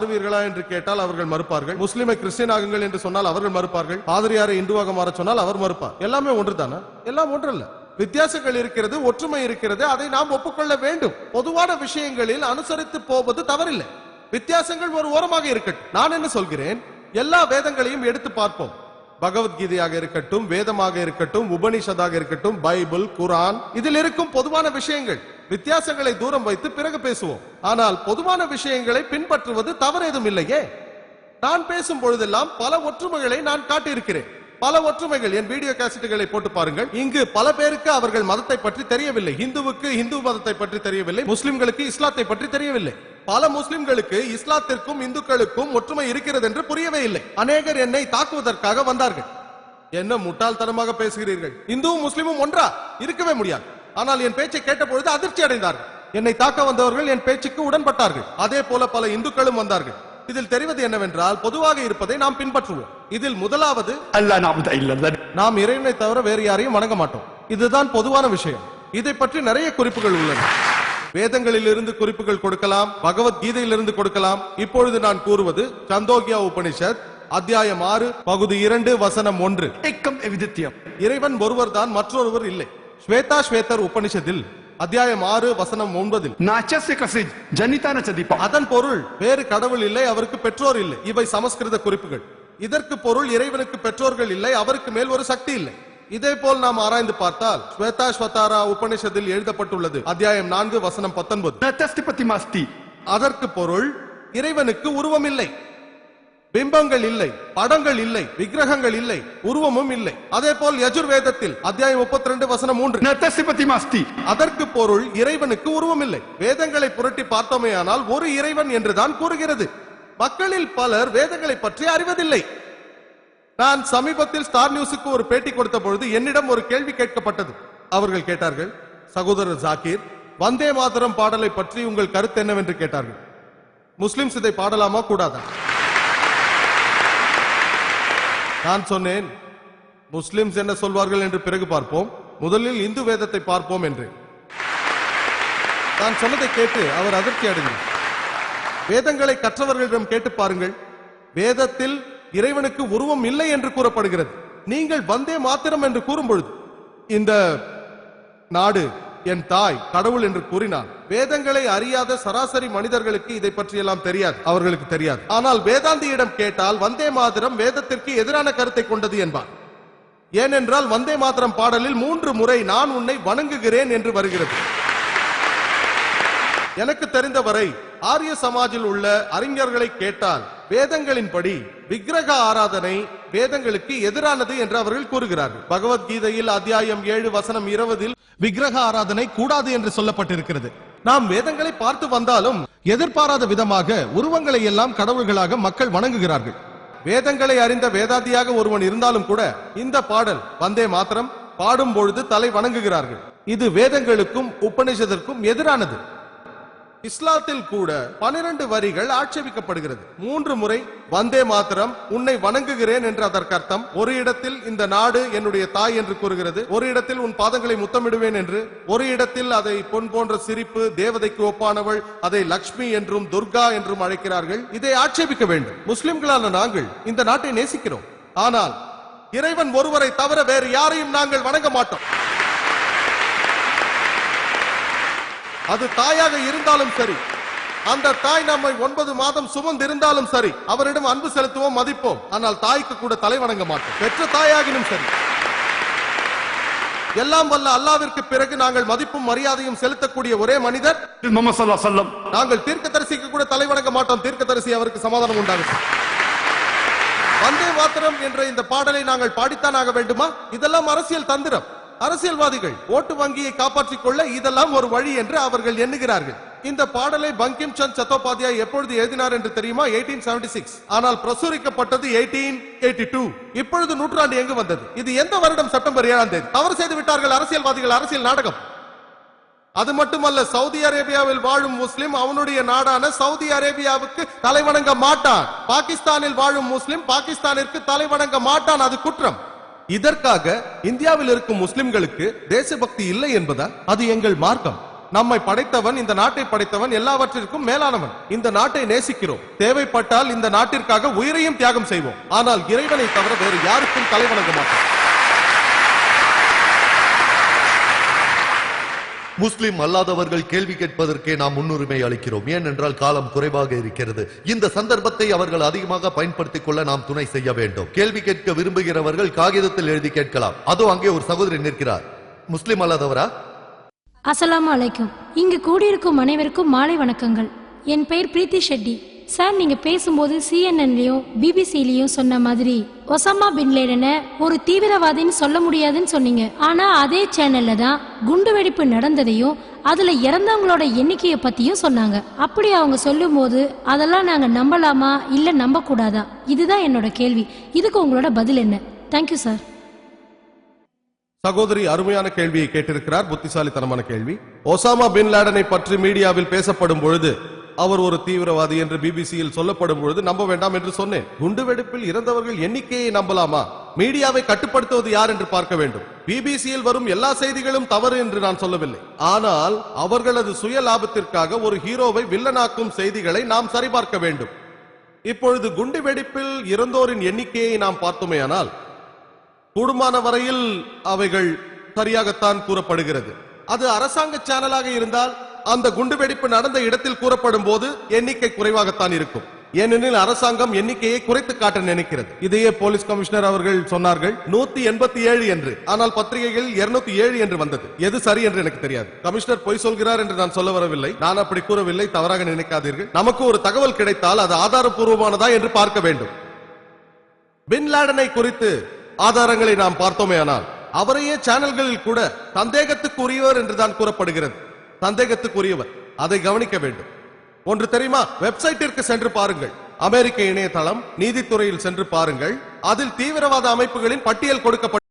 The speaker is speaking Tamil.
மாறுவீர்களா என்று கேட்டால் அவர்கள் மறுப்பார்கள். முஸ்லிமை கிறிஸ்டியன் ஆகுங்கள் என்று சொன்னால் அவர்கள் மறுப்பார்கள். பாதிரியாரை இந்துவாக மாற சொன்னால் அவர் மறுப்பார். எல்லாமே ஒன்றுதானா? எல்லாம் ஒன்றல்ல. வித்தியாசங்கள் இருக்கிறது ஒற்றுமை இருக்கிறது அதை நாம் ஒப்புக்கொள்ள வேண்டும். பொதுவான விஷயங்களில் அனுசரித்து போவது தவறில்லை. வித்தியாசங்கள் ஒரு ஓரமாக இருக்கட்டும். நான் என்ன சொல்கிறேன்? எல்லா வேதங்களையும் எடுத்து பார்ப்போம். பகவத்கீதையாக இருக்கட்டும் வேதமாக இருக்கட்டும் உபனிஷதாக இருக்கட்டும் பைபிள் குரான் இதில் இருக்கும் பொதுவான விஷயங்கள். வித்தியாசங்களை தூரம் வைத்து பிறகு பேசுவோம். ஆனால் பொதுவான விஷயங்களை பின்பற்றுவது தவறு எதுவும் இல்லையே நான் பேசும் பொழுதெல்லாம் பல ஒற்றுமைகளை நான் காட்டியிருக்கிறேன். பல ஒற்றுமைகள் என் வீடியோ கேசட்டுகளை போட்டு பாருங்கள். இங்கு பல பேருக்கு அவர்கள் மதத்தை பற்றி தெரியவில்லை. இந்துவுக்கு இந்து மதத்தை பற்றி தெரியவில்லை. முஸ்லிம்களுக்கு இஸ்லாத்தை பற்றி தெரியவில்லை. பல முஸ்லிம்களுக்கு இஸ்லாத்திற்கும் இந்துக்களுக்கும் ஒற்றுமை இருக்கிறது என்று புரியவே இல்லை. அநேகர் என்னை தாக்குவதற்காக வந்தார்கள். என்ன முட்டாள்தனமாக பேசுகிறீர்கள்? இந்துவும் முஸ்லிமும் ஒன்றா? இருக்கவே முடியாது. ஆனால் என் பேச்சை கேட்டபொழுது அதிர்ச்சி அடைந்தார் என்னை தாக்க வந்தவர்கள் என் பேச்சுக்கு உடன்பட்டார்கள். அதே போல பல இந்துக்களும் வந்தார்கள். இதில் தெரிவது என்னவென்றால் பொதுவாக இருப்பதை நாம் பின்பற்றுவோம். இதில் முதலாவது நாம் இறைவனை தவிர வேறு யாரையும் வணங்க மாட்டோம். இதுதான் பொதுவான விஷயம். இதை பற்றி நிறைய குறிப்புகள் உள்ளன. வேதங்களில் இருந்து குறிப்புகள் கொடுக்கலாம் பகவத்கீதையிலிருந்து கொடுக்கலாம். இப்பொழுது நான் கூறுவது சந்தோகியா உபனிஷத் அத்தியாயம் ஆறு பகுதி இரண்டு வசனம் ஒன்று. இறைவன் ஒருவர் தான் மற்றொருவர் இல்லை. ஸ்வேதா ஸ்வேதர் உபனிஷத்தில் அத்தியாயம் ஆறு வசனம் ஒன்பதில் அதன் பொருள் வேறு கடவுள் இல்லை அவருக்கு பெற்றோர் இல்லை. இவை சமஸ்கிருத குறிப்புகள். இதற்கு பொருள் இறைவனுக்கு பெற்றோர்கள் இல்லை அவருக்கு மேல் ஒரு சக்தி இல்லை. இதே போல் நாம் ஆராய்ந்து பார்த்தால் ஸ்வேதா ஸ்வதாரா உபனிஷத்தில் எழுதப்பட்டுள்ளது. அத்தியாயம் நான்கு வசனம் பத்தொன்பது. அதற்கு பொருள் இறைவனுக்கு உருவம் இல்லை. பிம்பங்கள் இல்லை படங்கள் இல்லை விக்கிரகங்கள் இல்லை உருவமும் இல்லை. அதே போல் யஜுர்வேதத்தில் அத்தியாயம் முப்பத்தி ரெண்டு வசனம் மூன்று. அதற்கு பொருள் இறைவனுக்கு உருவம் இல்லை வேதங்களை புரட்டி பார்த்தோமே ஆனால் ஒரு இறைவன் என்றுதான் கூறுகிறது. மக்களில் பலர் வேதங்களை பற்றி அறிவதில்லை. நான் சமீபத்தில் ஸ்டார் நியூஸுக்கு ஒரு பேட்டி கொடுத்த பொழுது என்னிடம் ஒரு கேள்வி கேட்கப்பட்டது. அவர்கள் கேட்டார்கள் சகோதரர் ஜாக்கீர் வந்தே மாதரம் பாடலை பற்றி உங்கள் கருத்து என்னவென்று? கேட்டார்கள். முஸ்லிம்ஸ் இதை பாடலாமா? கூடாதா? நான் சொன்னேன் முஸ்லிம்ஸ் என்ன சொல்வார்கள் என்று பிறகு பார்ப்போம். முதலில் இந்து வேதத்தை பார்ப்போம் என்று. நான் சொன்னதை கேட்டு அவர் அதிர்ச்சி அடைந்தார். வேதங்களை கற்றவர்களிடம் கேட்டு பாருங்கள். வேதத்தில் இறைவனுக்கு உருவம் இல்லை என்று கூறப்படுகிறது. நீங்கள் வந்தே மாத்திரம் என்று கூறும் பொழுது இந்த நாடு என் தாய் கடவுள் என்று கூறினார் வேதங்களை அறியாத சராசரி மனிதர்களுக்கு இதை பற்றியெல்லாம் தெரியாது. அவர்களுக்கு தெரியாது. ஆனால் வேதாந்தியிடம் கேட்டால் வந்தே மாதிரம் வேதத்திற்கு எதிரான கருத்தை கொண்டது என்பார் ஏனென்றால் வந்தே மாத்திரம் பாடலில் மூன்று முறை நான் உன்னை வணங்குகிறேன் என்று வருகிறது. எனக்கு தெரிந்தவரை ஆரிய சமாஜில் உள்ள அறிஞர்களை கேட்டால் வேதங்களின்படி விக்கிரக ஆராதனை வேதங்களுக்கு எதிரானது என்று அவர்கள் கூறுகிறார்கள். பகவத்கீதையில் அத்தியாயம் ஏழு வசனம் இருபதில் விக்கிரக ஆராதனை கூடாது என்று சொல்லப்பட்டிருக்கிறது. நாம் வேதங்களை பார்த்து வந்தாலும் எதிர்பாராத விதமாக உருவங்களை எல்லாம் கடவுள்களாக மக்கள் வணங்குகிறார்கள். வேதங்களை அறிந்த வேதாந்தியாக ஒருவன் இருந்தாலும் கூட இந்த பாடல் வந்தே மாத்திரம் பாடும் பொழுது தலை வணங்குகிறார்கள். இது வேதங்களுக்கும் உபநிஷத்திற்கும் எதிரானது. இஸ்லாத்தில் கூட பனிரெண்டு வரிகள் ஆட்சேபிக்கப்படுகிறது. மூன்று முறை வந்தே மாத்திரம் உன்னை வணங்குகிறேன் என்று அதற்கு அர்த்தம். ஒரு இடத்தில் இந்த நாடு என்னுடைய தாய் என்று கூறுகிறது. ஒரு இடத்தில் உன் பாதங்களை முத்தமிடுவேன் என்று. ஒரு இடத்தில் அதை பொன் போன்ற சிரிப்பு தேவதைக்கு ஒப்பானவள் அதை லக்ஷ்மி என்றும் துர்கா என்றும் அழைக்கிறார்கள். இதை ஆட்சேபிக்க வேண்டும். முஸ்லிம்களான நாங்கள் இந்த நாட்டை நேசிக்கிறோம். ஆனால் இறைவன் ஒருவரை தவிர வேறு யாரையும் நாங்கள் வணங்க மாட்டோம். அது தாயாக இருந்தாலும் சரி. அந்த தாய் நம்மை ஒன்பது மாதம் சுமந்து இருந்தாலும் சரி அவரிடம் அன்பு செலுத்துவோம் மதிப்போம். ஆனால் தாய்க்கு கூட தலை வணங்க மாட்டோம். பெற்ற தாயாகினும் சரி. எல்லாம் வல்ல அல்லாவிற்கு பிறகு நாங்கள் மதிப்பும் மரியாதையும் செலுத்தக்கூடிய ஒரே மனிதர். நாங்கள் தீர்க்க தரிசிக்கு கூட தலை வணங்க மாட்டோம். தீர்க்க தரிசி அவருக்கு சமாதானம் உண்டாகும். வந்தே மாத்திரம் என்ற இந்த பாடலை நாங்கள் பாடித்தான் ஆக வேண்டுமா? இதெல்லாம் அரசியல் தந்திரம். அரசியல்வாதிகள் ஓட்டு வங்கியை காப்பாற்றிக் கொள்ள இதெல்லாம் ஒரு வழி என்று அவர்கள் எண்ணுகிறார்கள். இந்த பாடலை பங்கிம் சந்த் சத்தோபாத்யாய் எப்பொழுது எழுதினார் என்று தெரியுமா? 1876 ஆனால் பிரசுரிக்கப்பட்டது 1882 இப்பொழுது நூற்றாண்டு எங்கு வந்தது? இது எந்த வருடம்? செப்டம்பர் ஏழாம் தேதி. தவறு செய்து விட்டார்கள் அரசியல்வாதிகள் அரசியல் நாடகம். அது மட்டுமல்ல சவுதி அரேபியாவில் வாழும் முஸ்லிம் அவனுடைய நாடான சவுதி அரேபியாவுக்கு தலைவணங்க மாட்டான். பாகிஸ்தானில் வாழும் முஸ்லிம் பாகிஸ்தானிற்கு தலைவணங்க மாட்டான். அது குற்றம். இதற்காக இந்தியாவில் இருக்கும் முஸ்லிம்களுக்கு தேசபக்தி இல்லை என்பதா அது எங்கள் மார்க்கம். நம்மை படைத்தவன் இந்த நாட்டை படைத்தவன் எல்லாவற்றிற்கும் மேலானவன். இந்த நாட்டை நேசிக்கிறோம். தேவைப்பட்டால் இந்த நாட்டிற்காக உயிரையும் தியாகம் செய்வோம். ஆனால் இறைவனை தவிர வேறு யாருக்கும் தலைவணங்க மாட்டோம். முஸ்லிம் அல்லாதவர்கள் கேள்வி கேட்பதற்கே நாம் முன்னுரிமை அளிக்கிறோம். ஏனென்றால் காலம் குறைவாக இருக்கிறது. இந்த சந்தர்ப்பத்தை அவர்கள் அதிகமாக பயன்படுத்திக் கொள்ள நாம் துணை செய்ய வேண்டும். கேள்வி கேட்க விரும்புகிறவர்கள் காகிதத்தில் எழுதி கேட்கலாம். அதோ அங்கே ஒரு சகோதரி நிற்கிறார். முஸ்லிம் அல்லாதவரா? அசலாம் அலைக்கும். இங்கு கூடியிருக்கும் அனைவருக்கும் மாலை வணக்கங்கள். என் பெயர் பிரீத்தி ஷெட்டி. சார் நீங்க பேசும்போது சிஎன்என்லயும் பிபிசிலயும் சொன்ன மாதிரி ஒசாமா பின் லேடனை ஒரு தீவிரவாதின்னு சொல்ல முடியாதுன்னு சொன்னீங்க. ஆனா அதே சேனல்ல தான் குண்டு வெடிப்பு நடந்ததையும் அதுல இறந்தவங்களோட எண்ணிக்கையை பத்தியும் சொன்னாங்க. அப்படி அவங்க சொல்லும்போது அதெல்லாம் நாங்க நம்பலாமா இல்ல நம்ப கூடாதா இதுதான் என்னோட கேள்வி. இதுக்கு உங்களோட பதில் என்ன? தேங்க்யூ சார் சகோதரி அருமையான கேள்வியை கேட்டிருக்கிறார். புத்திசாலித்தனமான கேள்வி. ஒசாமா பின் லேடனை பற்றி மீடியாவில் பேசப்படும் பொழுது அவர் ஒரு தீவிரவாதி என்று பிபிசியில் சொல்லப்படும் பொழுது நம்ப வேண்டாம் என்று சொன்னேன். குண்டுவெடிப்பில் இறந்தவர்கள் எண்ணிக்கையை நம்பலாமா? மீடியாவை கட்டுப்படுத்துவது யார் என்று பார்க்க வேண்டும். பிபிசியில் வரும் எல்லா செய்திகளும் தவறு என்று நான் சொல்லவில்லை. ஆனால் அவர்களது சுய லாபத்திற்காக ஒரு ஹீரோவை வில்லனாக்கும் செய்திகளை நாம் சரிபார்க்க வேண்டும். இப்பொழுது குண்டு வெடிப்பில் இறந்தோரின் எண்ணிக்கையை நாம் பார்த்தோமேயானால் கூடுமான வரையில் அவைகள் சரியாகத்தான் கூறப்படுகிறது. அது அரசாங்க சேனலாக இருந்தால் அந்த குண்டுவெடிப்பு நடந்த இடத்தில் கூறப்படும் போது எண்ணிக்கை குறைவாகத்தான் இருக்கும். ஏனெனில் அரசாங்கம் எண்ணிக்கையை குறைத்து காட்ட நினைக்கிறது. இதையே போலீஸ் கமிஷனர் அவர்கள் சொன்னார்கள். நூத்தி எண்பத்தி ஏழு என்று. ஆனால் பத்திரிகைகள் இருநூத்தி ஏழு என்று வந்தது. எது சரி என்று எனக்கு தெரியாது. கமிஷனர் பொய் சொல்கிறார் என்று நான் சொல்ல வரவில்லை. நான் அப்படி கூறவில்லை. தவறாக நினைக்காதீர்கள். நமக்கு ஒரு தகவல் கிடைத்தால் அது ஆதாரப்பூர்வமானதா என்று பார்க்க வேண்டும். பின்லாடனை குறித்து ஆதாரங்களை நாம் பார்த்தோமே ஆனால் அவரையே சேனல்களில் கூட சந்தேகத்துக்குரியவர் என்றுதான் கூறப்படுகிறது. சந்தேகத்துக்குரியவர். அதை கவனிக்க வேண்டும். ஒன்று தெரியுமா? வெப்சைட்டிற்கு சென்று பாருங்கள். அமெரிக்க இணையதளம் நீதித்துறையில் சென்று பாருங்கள். அதில் தீவிரவாத அமைப்புகளின் பட்டியல் கொடுக்கப்பட்ட